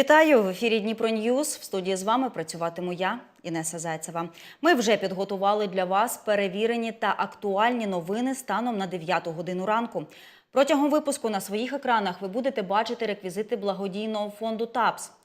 Вітаю в ефірі Дніпро Ньюз. В студії з вами працюватиму я, Інеса Зайцева. Ми вже підготували для вас перевірені та актуальні новини станом на 9 годину ранку. Протягом випуску на своїх екранах ви будете бачити реквізити благодійного фонду ТАПС.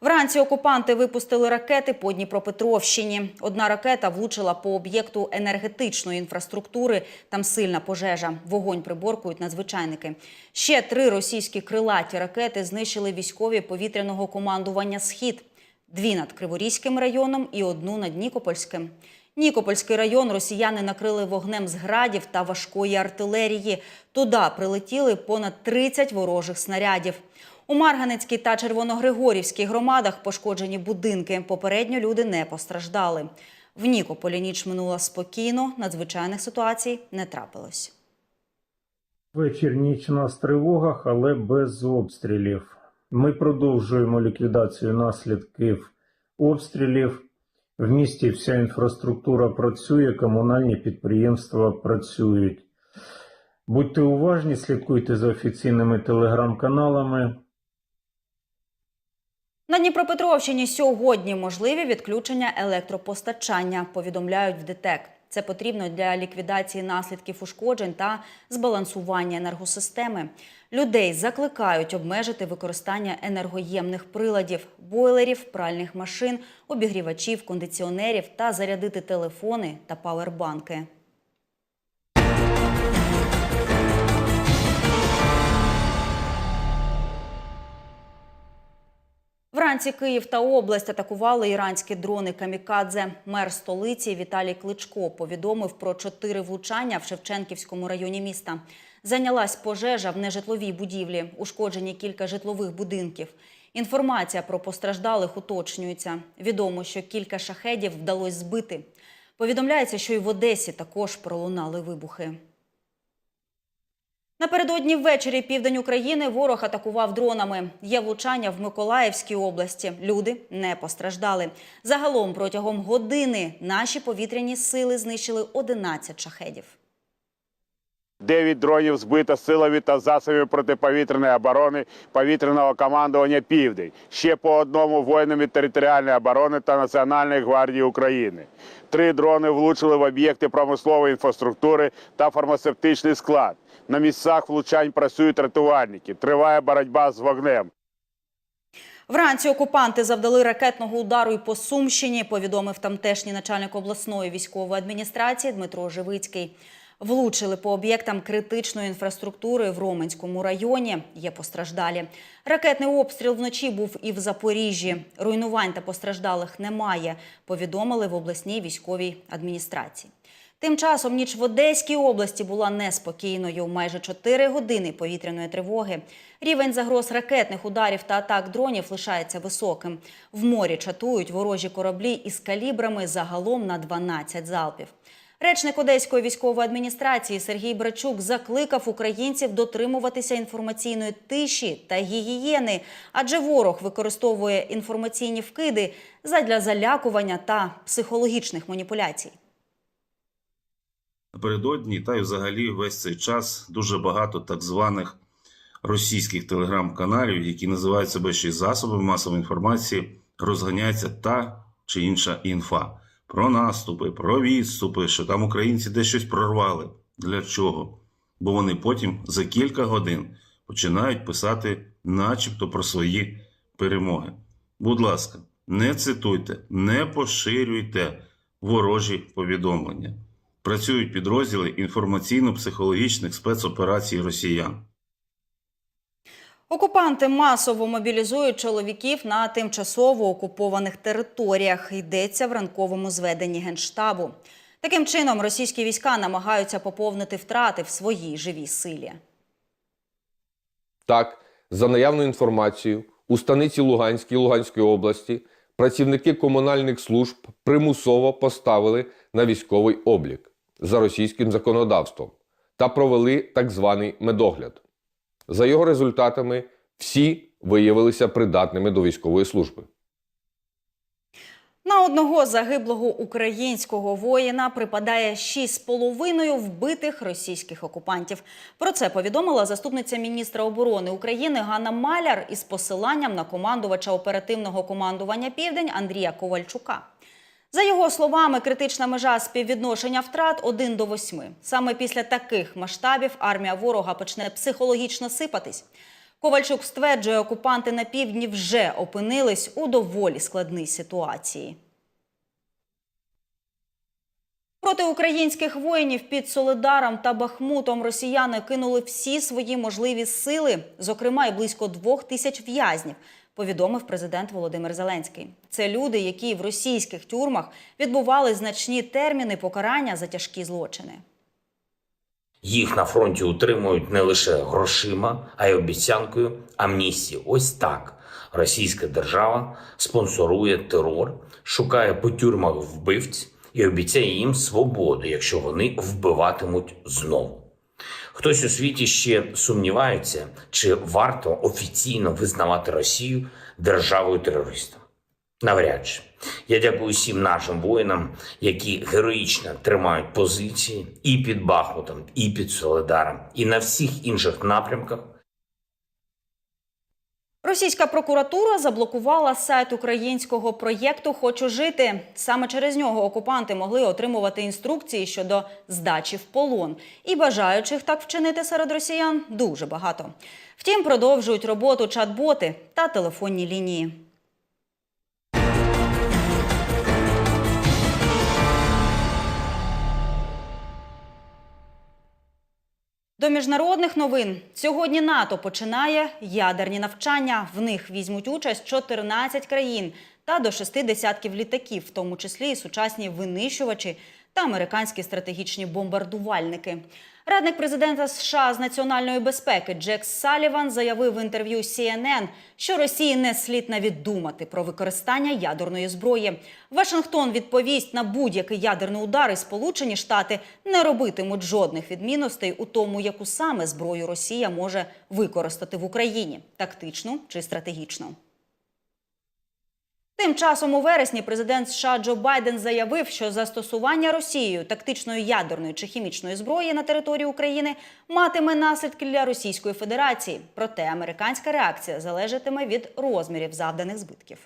Вранці окупанти випустили ракети по Дніпропетровщині. Одна ракета влучила по об'єкту енергетичної інфраструктури. Там сильна пожежа. Вогонь приборкують надзвичайники. Ще три російські крилаті ракети знищили військові повітряного командування Схід. Дві над Криворізьким районом і одну над Нікопольським. Нікопольський район росіяни накрили вогнем з градів та важкої артилерії. Туди прилетіли понад 30 ворожих снарядів. У Марганецькій та Червоногригорівській громадах пошкоджені будинки. Попередньо люди не постраждали. В Нікополі ніч минула спокійно, надзвичайних ситуацій не трапилось. Вечір ніч в тривогах, але без обстрілів. Ми продовжуємо ліквідацію наслідків обстрілів. В місті вся інфраструктура працює, комунальні підприємства працюють. Будьте уважні, слідкуйте за офіційними телеграм-каналами. На Дніпропетровщині сьогодні можливі відключення електропостачання, повідомляють в ДТЕК. Це потрібно для ліквідації наслідків ушкоджень та збалансування енергосистеми. Людей закликають обмежити використання енергоємних приладів, бойлерів, пральних машин, обігрівачів, кондиціонерів та зарядити телефони та павербанки. Вранці Київ та область атакували іранські дрони камікадзе. Мер столиці Віталій Кличко повідомив про чотири влучання в Шевченківському районі міста. Зайнялась пожежа в нежитловій будівлі, ушкоджені кілька житлових будинків. Інформація про постраждалих уточнюється. Відомо, що кілька шахедів вдалося збити. Повідомляється, що і в Одесі також пролунали вибухи. Напередодні ввечері південь України ворог атакував дронами. Є влучання в Миколаївській області. Люди не постраждали. Загалом протягом години наші повітряні сили знищили 11 шахедів. Дев'ять дронів збито силові та засобами протиповітряної оборони повітряного командування Південь. Ще по одному воїнами територіальної оборони та Національної гвардії України. Три дрони влучили в об'єкти промислової інфраструктури та фармацевтичний склад. На місцях влучань працюють рятувальники. Триває боротьба з вогнем. Вранці окупанти завдали ракетного удару і по Сумщині, повідомив тамтешній начальник обласної військової адміністрації Дмитро Живицький. Влучили по об'єктам критичної інфраструктури в Роменському районі. Є постраждалі. Ракетний обстріл вночі був і в Запоріжжі. Руйнувань та постраждалих немає. Повідомили в обласній військовій адміністрації. Тим часом ніч в Одеській області була неспокійною. Майже 4 години повітряної тривоги. Рівень загроз ракетних ударів та атак дронів лишається високим. В морі чатують ворожі кораблі із калібрами загалом на 12 залпів. Речник Одеської військової адміністрації Сергій Брачук закликав українців дотримуватися інформаційної тиші та гігієни, адже ворог використовує інформаційні вкиди задля залякування та психологічних маніпуляцій. Напередодні та й взагалі весь цей час дуже багато так званих російських телеграм-каналів, які називають себе ще й засобами масової інформації, розганяється та чи інша інфа про наступи, про відступи, що там українці десь щось прорвали. Для чого? Бо вони потім за кілька годин починають писати, начебто, про свої перемоги. Будь ласка, не цитуйте, не поширюйте ворожі повідомлення. Працюють підрозділи інформаційно-психологічних спецоперацій росіян. Окупанти масово мобілізують чоловіків на тимчасово окупованих територіях. Йдеться в ранковому зведенні генштабу. Таким чином, російські війська намагаються поповнити втрати в своїй живій силі. Так, за наявною інформацією, у станиці Луганській Луганської області працівники комунальних служб примусово поставили на військовий облік за російським законодавством та провели так званий медогляд. За його результатами всі виявилися придатними до військової служби. На одного загиблого українського воїна припадає 6,5 вбитих російських окупантів. Про це повідомила заступниця міністра оборони України Ганна Маляр із посиланням на командувача оперативного командування Південь Андрія Ковальчука. За його словами, критична межа співвідношення втрат 1 до 8. Саме після таких масштабів армія ворога почне психологічно сипатись. Ковальчук стверджує, окупанти на півдні вже опинились у доволі складній ситуації. Проти українських воїнів під Солидаром та Бахмутом росіяни кинули всі свої можливі сили, зокрема й близько двох тисяч в'язнів, повідомив президент Володимир Зеленський. Це люди, які в російських тюрмах відбували значні терміни покарання за тяжкі злочини. Їх на фронті утримують не лише грошима, а й обіцянкою амністії. Ось так російська держава спонсорує терор, шукає по тюрмах вбивць і обіцяє їм свободу, якщо вони вбиватимуть знову. Хтось у світі ще сумнівається, чи варто офіційно визнавати Росію державою терористом. Навряд чи. Я дякую всім нашим воїнам, які героїчно тримають позиції і під Бахмутом, і під Соледаром, і на всіх інших напрямках. Російська прокуратура заблокувала сайт українського проєкту Хочу жити. Саме через нього окупанти могли отримувати інструкції щодо здачі в полон. І бажаючих так вчинити серед росіян дуже багато. Втім, продовжують роботу чат-боти та телефонні лінії. До міжнародних новин сьогодні НАТО починає ядерні навчання. В них візьмуть участь 14 країн та до шести десятків літаків, в тому числі і сучасні винищувачі та американські стратегічні бомбардувальники. Радник президента США з національної безпеки Джек Саліван заявив в інтерв'ю CNN, що Росії не слід навіть думати про використання ядерної зброї. Вашингтон відповість на будь-який ядерний удар, і Сполучені Штати не робитимуть жодних відмінностей у тому, яку саме зброю Росія може використати в Україні тактичну чи стратегічну. Тим часом у вересні президент США Джо Байден заявив, що застосування Росією тактичної ядерної чи хімічної зброї на території України матиме наслідки для Російської Федерації. Проте американська реакція залежатиме від розмірів завданих збитків.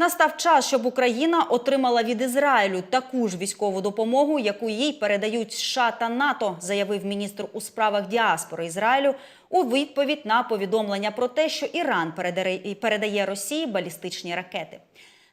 Настав час, щоб Україна отримала від Ізраїлю таку ж військову допомогу, яку їй передають США та НАТО, заявив міністр у справах діаспори Ізраїлю у відповідь на повідомлення про те, що Іран передає- Росії балістичні ракети.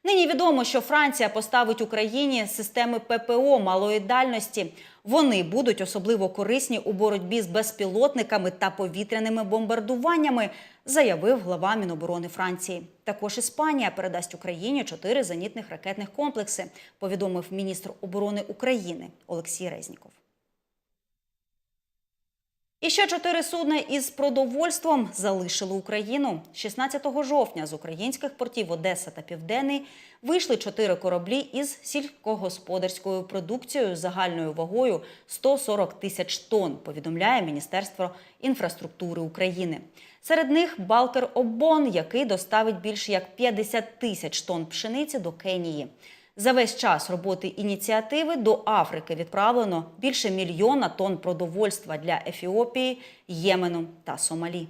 Нині відомо, що Франція поставить Україні системи ППО малої дальності. Вони будуть особливо корисні у боротьбі з безпілотниками та повітряними бомбардуваннями, заявив глава Міноборони Франції. Також Іспанія передасть Україні чотири зенітних ракетних комплекси, повідомив міністр оборони України Олексій Резніков. І ще чотири судна із продовольством залишили Україну. 16 жовтня з українських портів Одеса та Південний вийшли чотири кораблі із сільськогосподарською продукцією загальною вагою 140 тисяч тонн, повідомляє Міністерство інфраструктури України. Серед них Балкер Обон, який доставить більше як 50 тисяч тонн пшениці до Кенії. За весь час роботи ініціативи до Африки відправлено більше мільйона тонн продовольства для Ефіопії, Ємену та Сомалі.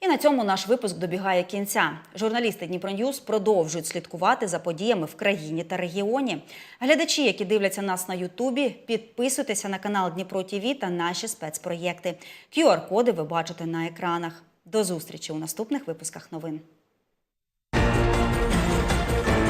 І на цьому наш випуск добігає кінця. Журналісти Дніпроньюз продовжують слідкувати за подіями в країні та регіоні. Глядачі, які дивляться нас на Ютубі, підписуйтеся на канал Дніпро ТІВІ та наші спецпроєкти. QR-коди ви бачите на екранах. До зустрічі у наступних випусках новин. Я